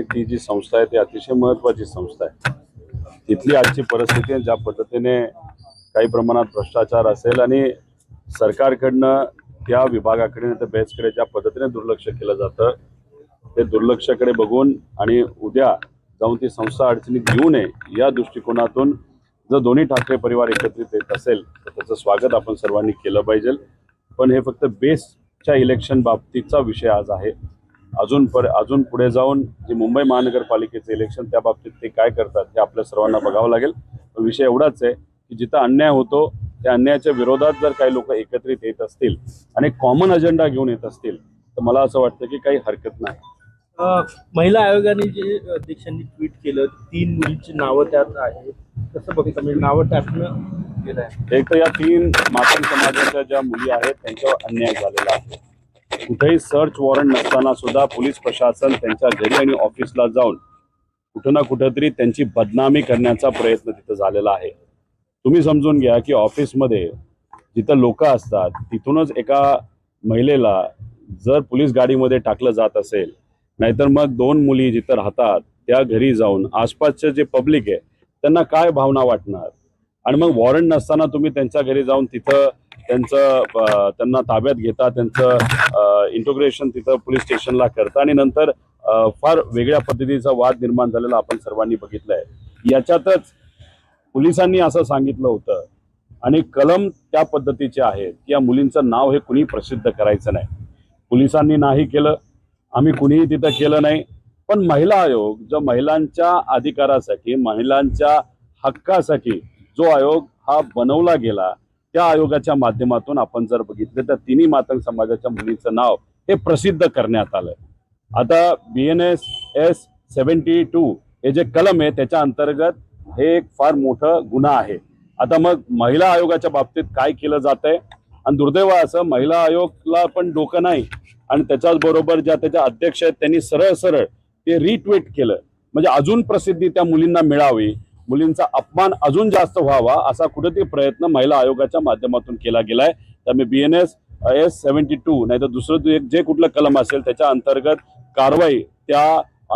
आणि ती जी संस्था आहे ती अतिशय महत्वाची संस्था आहे. तिथली आजची परिस्थिती आहे, ज्या पद्धतीने काही प्रमाणात भ्रष्टाचार असेल आणि सरकारकडनं त्या विभागाकडे नाही तर बेसकडे ज्या पद्धतीने दुर्लक्ष केलं जातं ते दुर्लक्षकडे बघून आणि उद्या जाऊन ती संस्था अडचणीत घेऊ नये या दृष्टिकोनातून जर दोन्ही ठाकरे परिवार एकत्रित येत असेल तर त्याचं स्वागत आपण सर्वांनी केलं पाहिजे. पण हे फक्त बेसच्या इलेक्शन बाबतीचा विषय आज आहे. अजून पर अजून पुढे जाऊन जे मुंबई महानगरपालिकेचे इलेक्शन त्या बाबतीत ते काय करतात हे आपल्या सर्वांना बघावं लागेल. पण विषय एवढाच आहे की जिथं अन्याय होतो त्या अन्यायाच्या विरोधात जर काही लोक एकत्रित येत असतील आणि कॉमन अजेंडा घेऊन येत असतील तर मला असं वाटतं की काही हरकत नाही. महिला आयोगाने जे अध्यक्षांनी ट्विट केलं तीन मुलींची नावं त्यात आहेत. कसं बघितलं? म्हणजे नावं टाकणं गेलं आहे एक तर या तीन मातंग समाजाच्या ज्या मुली आहेत त्यांच्यावर अन्याय झालेला आहे. कुठेही सर्च वॉरंट नसताना सुद्धा पोलीस प्रशासन त्यांच्या घरी आणि ऑफिसला जाऊन कुठं ना कुठंतरी त्यांची बदनामी करण्याचा प्रयत्न तिथं झालेला आहे. तुम्ही समजून घ्या की ऑफिसमध्ये जिथं लोक असतात तिथूनच एका महिलेला जर पोलीस गाडीमध्ये टाकलं जात असेल नाहीतर मग दोन मुली जिथं राहतात त्या घरी जाऊन आसपासचे जे पब्लिक आहे त्यांना काय भावना वाटणार? आणि मग वॉरंट नसताना तुम्ही त्यांच्या घरी जाऊन तिथं त्यांचं त्यांना ताब्यात घेता त्यांचं इंटोग्रेशन तिथं पोलीस स्टेशनला करतं. आणि नंतर फार वेगळ्या पद्धतीचा वाद निर्माण झालेला आपण सर्वांनी बघितलंय. याच्यातच पोलिसांनी असं सांगितलं होतं आणि कलम त्या पद्धतीचे आहेत की या मुलींचं नाव हे कुणी प्रसिद्ध करायचं नाही. पोलिसांनी नाही केलं आम्ही कुणीही तिथं केलं नाही. पण महिला आयोग जो महिलांच्या अधिकारासाठी महिलांच्या हक्कासाठी जो आयोग हा बनवला गेला त्या आयोगाच्या माध्यमातून आपण जर बघितलं तर तिन्ही मातंग समाजाच्या मुलीचं नाव हे प्रसिद्ध करण्यात आलं आता B N S S seventy two हे जे कलम आहे त्याच्या अंतर्गत हे एक फार मोठं गुन्हा आहे. आता मग महिला आयोगाच्या बाबतीत काय केलं जात आहे आणि दुर्दैव असं महिला आयोगला पण डोकं नाही. आणि त्याच्याच बरोबर ज्या त्याच्या अध्यक्ष आहेत त्यांनी सरळ सरळ ते रिट्वीट केलं. म्हणजे अजून प्रसिद्धी त्या मुलींना मिळावी. मुलींचा अपमान अजून जास्त व्हावा असा कुठेतरी प्रयत्न महिला आयोगाच्या माध्यमातून केला गेलाय. त्यामुळे B N S S seventy two नाही तर दुसरं जे- जे कुठलं कलम असेल त्याच्या अंतर्गत कारवाई त्या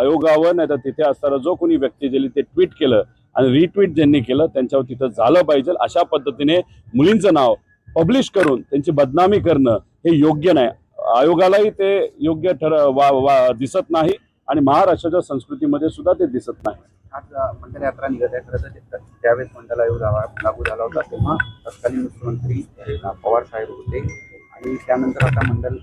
आयोगावर नाही तर तिथे असणारा जो कोणी व्यक्ती गेली ते ट्विट केलं आणि रिट्विट ज्यांनी केलं त्यांच्यावर तिथं झालं पाहिजे. अशा पद्धतीने मुलींचं नाव पब्लिश करून त्यांची बदनामी करणं हे योग्य नाही. आयोगालाही ते योग्य ठर वा, वा दिसत नाही आणि महाराष्ट्राच्या संस्कृतीमध्ये सुद्धा ते दिसत नाही. आज अ, मंडल यात्रा निघत आहे. खरं तर त्यावेळेस मंडल आयोग लावा- लागू झाला होता. तेव्हा तत्कालीन मुख्यमंत्री पवार साहेब होते. आणि त्यानंतर आता मंडल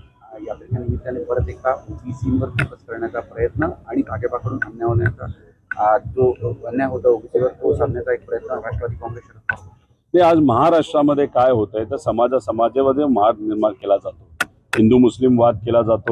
यात्रेच्या निमित्ताने परत एकदा ओबीसीवर फोकस करण्याचा प्रयत्न आणि भाजपाकडून अन्याय होण्याचा जो अन्याय होता ओबीसीवर तो साधण्याचा एक प्रयत्न राष्ट्रवादी काँग्रेस ते आज महाराष्ट्रामध्ये काय होत आहे तर समाजा समाजामध्ये मार निर्माण केला जातो. हिंदू मुस्लिम वाद केला जातो.